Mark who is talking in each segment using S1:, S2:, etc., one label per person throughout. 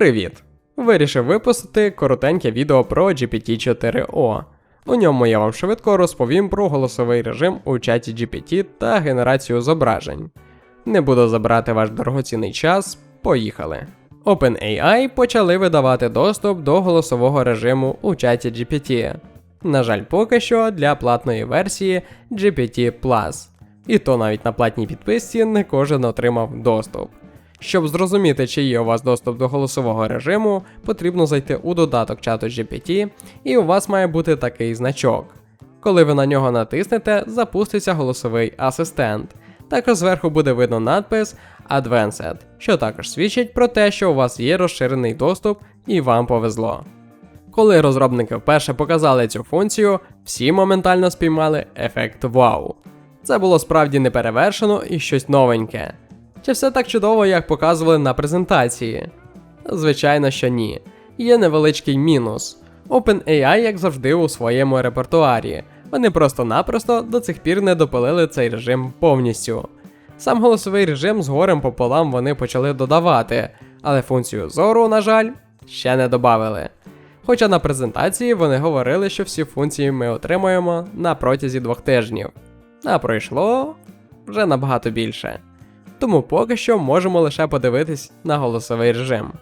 S1: Привіт! Вирішив випустити коротеньке відео про GPT-4o. У ньому я вам швидко розповім про голосовий режим у чаті GPT та генерацію зображень. Не буду забирати ваш дорогоцінний час, поїхали. OpenAI почали видавати доступ до голосового режиму у чаті GPT. На жаль, поки що для платної версії GPT І то навіть на платній підписці не кожен отримав доступ. Щоб зрозуміти, чи є у вас доступ до голосового режиму, потрібно зайти у додаток чату GPT, і у вас має бути такий значок. Коли ви на нього натиснете, запуститься голосовий асистент. Також зверху буде видно надпис Advanced, що також свідчить про те, що у вас є розширений доступ і вам повезло. Коли розробники вперше показали цю функцію, всі моментально спіймали ефект вау. Це було справді неперевершено і щось новеньке. Чи все так чудово, як показували на презентації? Звичайно, що ні. Є невеличкий мінус. OpenAI, як завжди, у своєму репертуарі. Вони просто-напросто до цих пір не допилили цей режим повністю. Сам голосовий режим з горем пополам вони почали додавати, але функцію зору, на жаль, ще не додали. Хоча на презентації вони говорили, що всі функції ми отримаємо на протязі двох тижнів. А пройшло вже набагато більше. Тому поки що можемо лише подивитись на голосовий режим.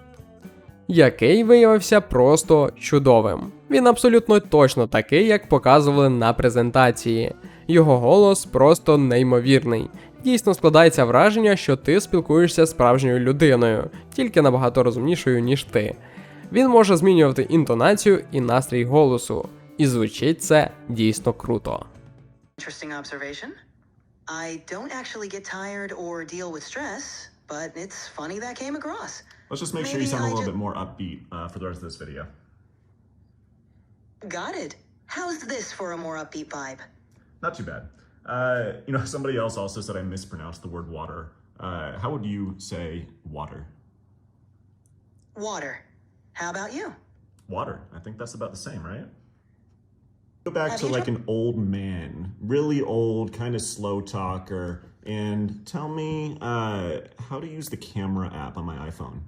S1: Який виявився просто чудовим. Він абсолютно точно такий, як показували на презентації. Його голос просто неймовірний. Дійсно складається враження, що ти спілкуєшся з справжньою людиною, тільки набагато розумнішою, ніж ти. Він може змінювати інтонацію і настрій голосу, і звучить це дійсно круто.
S2: Interesting observation. I don't actually get tired or deal with stress, but it's funny that came across.
S3: Let's just make sure you sound a
S2: I
S3: little
S2: ju-
S3: bit more upbeat uh, for the rest of this video.
S2: Got it. How's this for a more upbeat vibe?
S3: Not too bad. Uh, you know, somebody else also said I mispronounced the word water. Uh, how would you say water?
S2: Water. How about you?
S3: Water. I think that's about the same, right? Go back
S2: Have
S3: to like an old man, really old, kind of slow talker, and tell me uh, how to use the camera app on my iPhone.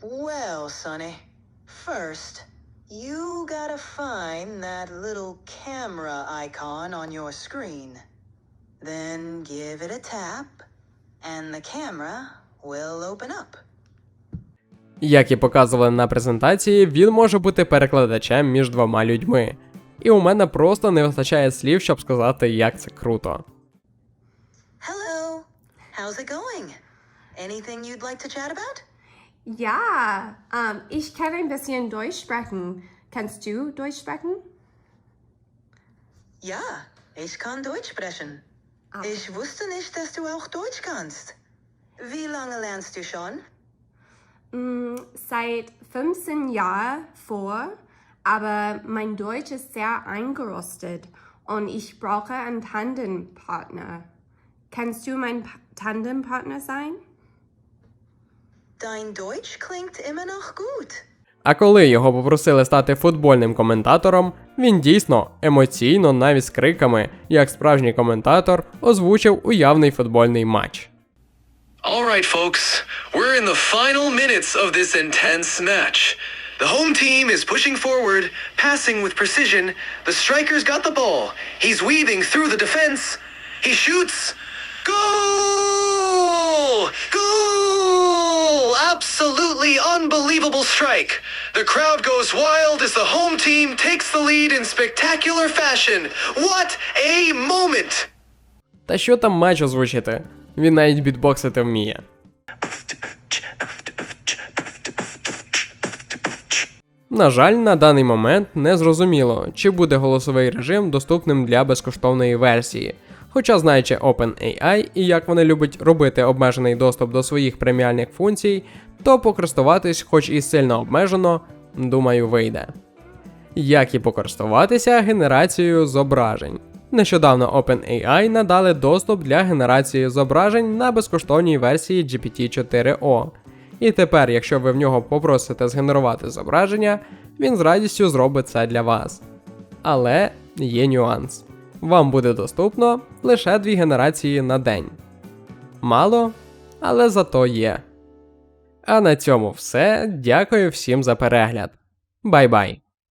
S2: Well, Sonny, first, you gotta find that little camera icon on your screen. Then give it a tap, and the camera will open up.
S1: Як і показували на презентації, він може бути перекладачем між двома людьми. І у мене просто не вистачає слів, щоб сказати, як це круто.
S2: Hello. How's it going? Anything you'd like to chat about?
S4: Ja, ähm, ich kann ein bisschen Deutsch sprechen. Kannst du Deutsch sprechen?
S2: Ja, ich kann Deutsch sprechen.
S4: Ah.
S2: Ich wusste nicht, dass du auch Deutsch kannst. Wie lange lernst du schon?
S4: Mm, seit 15 Jahren vor, aber mein Deutsch ist sehr eingerostet und ich brauche einen Tandempartner. Kannst du mein Tandempartner sein?
S2: Dein Deutsch klingt immer noch gut.
S1: А коли його попросили стати футбольним коментатором, він дійсно емоційно, навіть з криками, як справжній коментатор, озвучив уявний футбольний матч.
S5: All right, folks, we're in the final minutes of this intense match. The home team is pushing forward, passing with precision. The striker's got the ball. He's weaving through the defense. He shoots. Goal! Goal! Absolutely unbelievable strike. The crowd goes wild as the home team takes the lead in spectacular fashion. What a moment!
S1: Та що там матч озвучити? Він навіть бітбоксити вміє. На жаль, на даний момент не зрозуміло, чи буде голосовий режим доступним для безкоштовної версії. Хоча, знаючи OpenAI і як вони люблять робити обмежений доступ до своїх преміальних функцій, то покористуватись, хоч і сильно обмежено, думаю, вийде. Як і покористуватися генерацією зображень. Нещодавно OpenAI надали доступ для генерації зображень на безкоштовній версії GPT-4o. І тепер, якщо ви в нього попросите згенерувати зображення, він з радістю зробить це для вас. Але є нюанс. Вам буде доступно лише дві генерації на день. Мало, але зато є. А на цьому все. Дякую всім за перегляд. Бай-бай!